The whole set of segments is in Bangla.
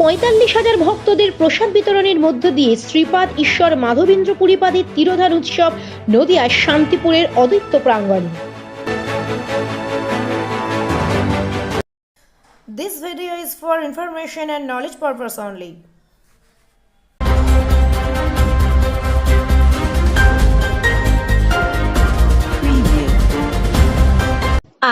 পঁয়তাল্লিশ হাজার ভক্তদের প্রসাদ বিতরণের মধ্য দিয়ে শ্রীপাদ ঈশ্বর মাধবেন্দ্র পুরীপাদের তিরোধান উৎসব নদিয়ার শান্তিপুরের অদ্বৈত প্রাঙ্গণ This video is for information and knowledge purpose only.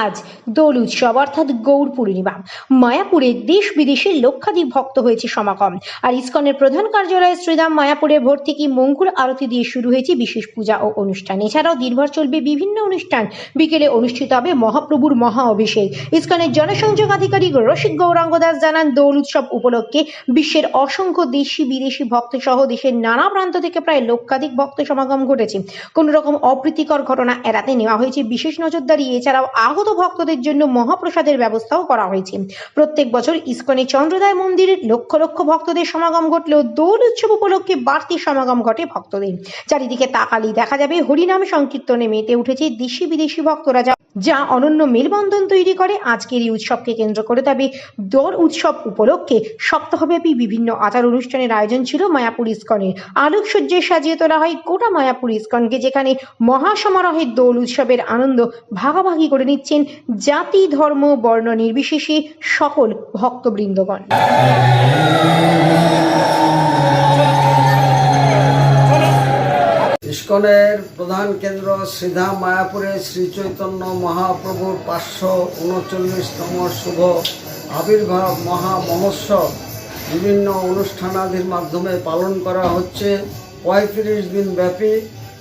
আজ দোল উৎসব, অর্থাৎ গৌর পূর্ণিমা। মায়াপুরে দেশ বিদেশের লক্ষাধিক ভক্ত হয়েছে সমাগম। আর ইসকনের প্রধান কার্যালয় শ্রীরাম মায়াপুরে ভোর থেকে মঙ্গল আরতি দিয়ে শুরু হয়েছে বিশেষ পূজা ও অনুষ্ঠান। এছাড়াও দিনভর চলবে বিভিন্ন অনুষ্ঠান। বিকেলে অনুষ্ঠিত হবে মহাপ্রভুর মহা অভিষেক। ইসকনের জনসংযোগ আধিকারিক রসিক গৌরাঙ্গ দাস জানান, দোল উৎসব উপলক্ষে বিশ্বের অসংখ্য দেশি বিদেশি ভক্ত সহ দেশের নানা প্রান্ত থেকে প্রায় লক্ষাধিক ভক্ত সমাগম ঘটেছে। কোনো রকম অপ্রীতিকর ঘটনা এড়াতে নেওয়া হয়েছে বিশেষ নজরদারি। এছাড়াও ভক্তদের জন্য মহাপ্রসাদের ব্যবস্থাও করা হয়েছে। প্রত্যেক বছর ইস্কনে চন্দ্রদায় মন্দিরে লক্ষ লক্ষ ভক্তদের সমাগম ঘটলেও দোল উৎসব উপলক্ষে বাড়তি সমাগম ঘটে ভক্তদের। চারিদিকে তাকালি দেখা যাবে হরিনাম সংকীর্তনে মেতে উঠেছে দেশি বিদেশি ভক্তরা যা অনন্য মেলবন্ধন তৈরি করে। আজকের এই উৎসবকে কেন্দ্র করে তবে দোল উৎসব উপলক্ষে সপ্তাহব্যাপী বিভিন্ন আচার অনুষ্ঠানের আয়োজন ছিল মায়াপুর ইস্কনের। আলোকসজ্জায় সাজিয়ে তোলা হয় গোটা মায়াপুর ইস্কনকে, যেখানে মহাসমারোহে দোল উৎসবের আনন্দ ভাগাভাগি করে নিচ্ছেন জাতি, ধর্ম, বর্ণ নির্বিশেষে সকল ভক্তবৃন্দগণ। ইস্কনের প্রধান কেন্দ্র শ্রীধাম মায়াপুরে শ্রী চৈতন্য মহাপ্রভুর পাঁচশো উনচল্লিশতম শুভ আবির্ভাব মহা মহোৎসব। বিভিন্ন অনুষ্ঠানাদির মাধ্যমে পালন করা হচ্ছে। পঁয়ত্রিশ দিন ব্যাপী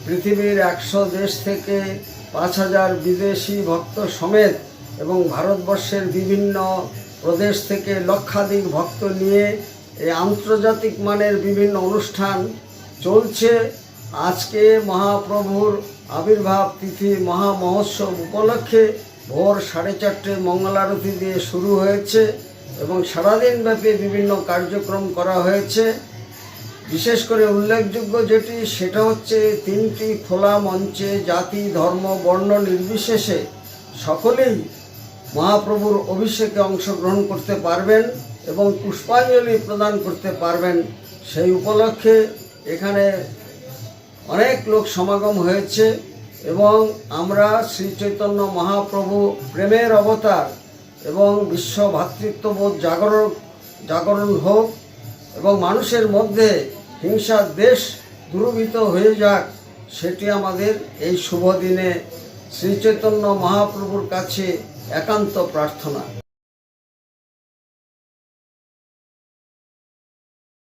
পৃথিবীর একশো দেশ থেকে পাঁচ হাজার বিদেশি ভক্ত সমেত এবং ভারতবর্ষের বিভিন্ন প্রদেশ থেকে লক্ষাধিক ভক্ত নিয়ে এই আন্তর্জাতিক মানের বিভিন্ন অনুষ্ঠান চলছে। আজকে মহাপ্রভুর আবির্ভাব তিথি মহা মহোৎসব উপলক্ষে ভোর সাড়ে চারটে মঙ্গলারতি দিয়ে শুরু হয়েছে এবং সারাদিন ব্যাপী বিভিন্ন কার্যক্রম করা হয়েছে। বিশেষ করে উল্লেখযোগ্য যেটি, সেটা হচ্ছে তিনটি খোলা মঞ্চে জাতি, ধর্ম, বর্ণ নির্বিশেষে সকলেই মহাপ্রভুর অভিষেকে অংশগ্রহণ করতে পারবেন এবং পুষ্পাঞ্জলি প্রদান করতে পারবেন। সেই উপলক্ষে এখানে অনেক লোক সমাগম হয়েছে এবং আমরা শ্রী চৈতন্য মহাপ্রভু প্রেমের অবতার এবং বিশ্ব ভ্রাতৃত্ববোধ জাগরণ জাগরণ হোক এবং মানুষের মধ্যে হিংসার দেশ দূরীভূত হয়ে যাক, সেটি আমাদের এই শুভ দিনে শ্রী চৈতন্য মহাপ্রভুর কাছে একান্ত প্রার্থনা।